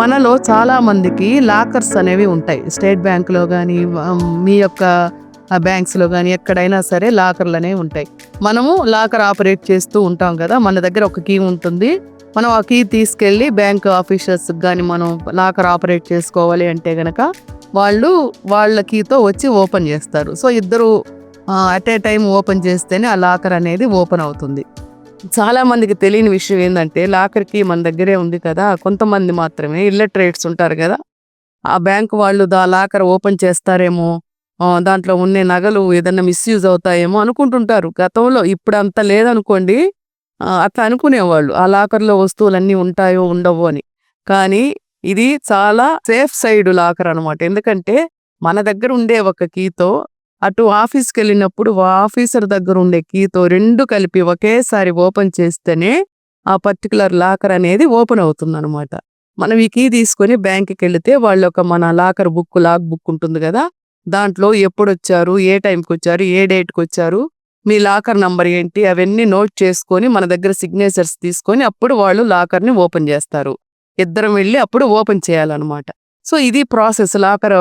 మనలో చాలామందికి లాకర్స్ అనేవి ఉంటాయి. స్టేట్ బ్యాంకులో కానీ మీ యొక్క బ్యాంక్స్లో కానీ ఎక్కడైనా సరే లాకర్లు అనేవి ఉంటాయి. మనము లాకర్ ఆపరేట్ చేస్తూ ఉంటాం కదా మన దగ్గర ఒక కీ ఉంటుంది. మనం ఆ కీ తీసుకెళ్ళి బ్యాంక్ ఆఫీసర్స్ కానీ మనం లాకర్ ఆపరేట్ చేసుకోవాలి అంటే గనక వాళ్ళు వాళ్ళ కీతో వచ్చి ఓపెన్ చేస్తారు. సో ఇద్దరు అట్ ఏ టైం ఓపెన్ చేస్తేనే ఆ లాకర్ అనేది ఓపెన్ అవుతుంది. చాలా మందికి తెలియని విషయం ఏంటంటే లాకర్కి మన దగ్గరే ఉంది కదా కొంతమంది మాత్రమే ఇల్లట్రేట్స్ ఉంటారు కదా ఆ బ్యాంక్ వాళ్ళు దా లాకర్ ఓపెన్ చేస్తారేమో దాంట్లో ఉండే నగలు ఏదన్నా మిస్యూజ్ అవుతాయేమో అనుకుంటుంటారు. గతంలో ఇప్పుడు అంత లేదనుకోండి అట్లా అనుకునేవాళ్ళు. ఆ లాకర్లో వస్తువులన్నీ ఉంటాయో ఉండవో అని. కానీ ఇది చాలా సేఫ్ సైడ్ లాకర్ అన్నమాట. ఎందుకంటే మన దగ్గర ఉండే ఒక కీతో అటు ఆఫీస్కి వెళ్ళినప్పుడు ఆఫీసర్ దగ్గర ఉండే కీతో రెండు కలిపి ఒకేసారి ఓపెన్ చేస్తేనే ఆ పర్టికులర్ లాకర్ అనేది ఓపెన్ అవుతుంది అనమాట మనం ఈ కీ తీసుకొని బ్యాంక్కి వెళితే వాళ్ళ ఒక మన లాకర్ బుక్ లాక్ బుక్ ఉంటుంది కదా దాంట్లో ఎప్పుడు వచ్చారు ఏ టైంకి వచ్చారు ఏ డేట్కి వచ్చారు మీ లాకర్ నంబర్ ఏంటి అవన్నీ నోట్ చేసుకొని మన దగ్గర సిగ్నేచర్స్ తీసుకొని అప్పుడు వాళ్ళు లాకర్ని ఓపెన్ చేస్తారు. ఇద్దరం వెళ్ళి అప్పుడు ఓపెన్ చేయాలన్నమాట. సో ఇది ప్రాసెస్ లాకర్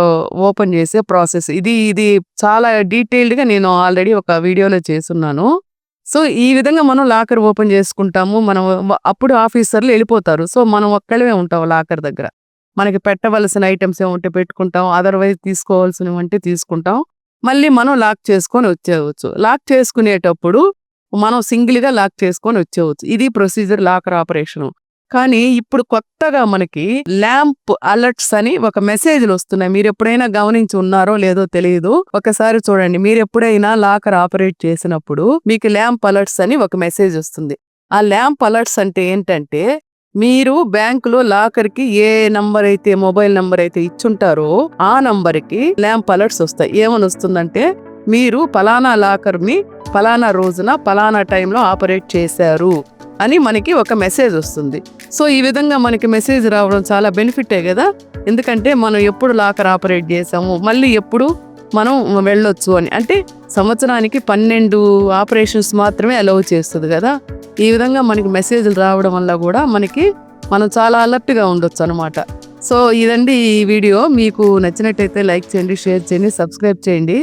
ఓపెన్ చేసే ప్రాసెస్. ఇది ఇది చాలా డీటెయిల్డ్గా నేను ఆల్రెడీ ఒక వీడియోలో చేస్తున్నాను. సో ఈ విధంగా మనం లాకర్ ఓపెన్ చేసుకుంటాము. మనం అప్పుడు ఆఫీసర్లు వెళ్ళిపోతారు. సో మనం ఒక్కళ్ళమే ఉంటాం లాకర్ దగ్గర. మనకి పెట్టవలసిన ఐటమ్స్ ఏమంటే పెట్టుకుంటాం. అదర్వైజ్ తీసుకోవాల్సినవి అంటే తీసుకుంటాం. మళ్ళీ మనం లాక్ చేసుకొని వచ్చేయవచ్చు. లాక్ చేసుకునేటప్పుడు మనం సింగిల్గా లాక్ చేసుకొని వచ్చేయవచ్చు. ఇది ప్రొసీజర్ లాకర్ ఆపరేషన్. కానీ ఇప్పుడు కొత్తగా మనకి ల్యాంప్ అలర్ట్స్ అని ఒక మెసేజ్లు వస్తున్నాయి. మీరు ఎప్పుడైనా గమనించి ఉన్నారో లేదో తెలియదు. ఒకసారి చూడండి. మీరు ఎప్పుడైనా లాకర్ ఆపరేట్ చేసినప్పుడు మీకు ల్యాంప్ అలర్ట్స్ అని ఒక మెసేజ్ వస్తుంది. ఆ ల్యాంప్ అలర్ట్స్ అంటే ఏంటంటే మీరు బ్యాంకులో లాకర్కి ఏ నంబర్ అయితే మొబైల్ నంబర్ అయితే ఇచ్చుంటారో ఆ నంబర్కి ల్యాంప్ అలర్ట్స్ వస్తాయి. ఏమని వస్తుందంటే మీరు పలానా లాకర్ని పలానా రోజున పలానా టైంలో ఆపరేట్ చేశారు అని మనకి ఒక మెసేజ్ వస్తుంది. సో ఈ విధంగా మనకి మెసేజ్ రావడం చాలా బెనిఫిటే కదా? ఎందుకంటే మనం ఎప్పుడు లాకర్ ఆపరేట్ చేసాము మళ్ళీ ఎప్పుడు మనం వెళ్ళొచ్చు అని. అంటే సంవత్సరానికి పన్నెండు ఆపరేషన్స్ మాత్రమే అలౌ చేస్తుంది కదా? ఈ విధంగా మనకి మెసేజ్లు రావడం వల్ల కూడా మనకి మనం చాలా అలర్ట్గా ఉండొచ్చు అనమాట సో ఇదండి ఈ వీడియో. మీకు నచ్చినట్టయితే లైక్ చేయండి షేర్ చేయండి సబ్స్క్రైబ్ చేయండి.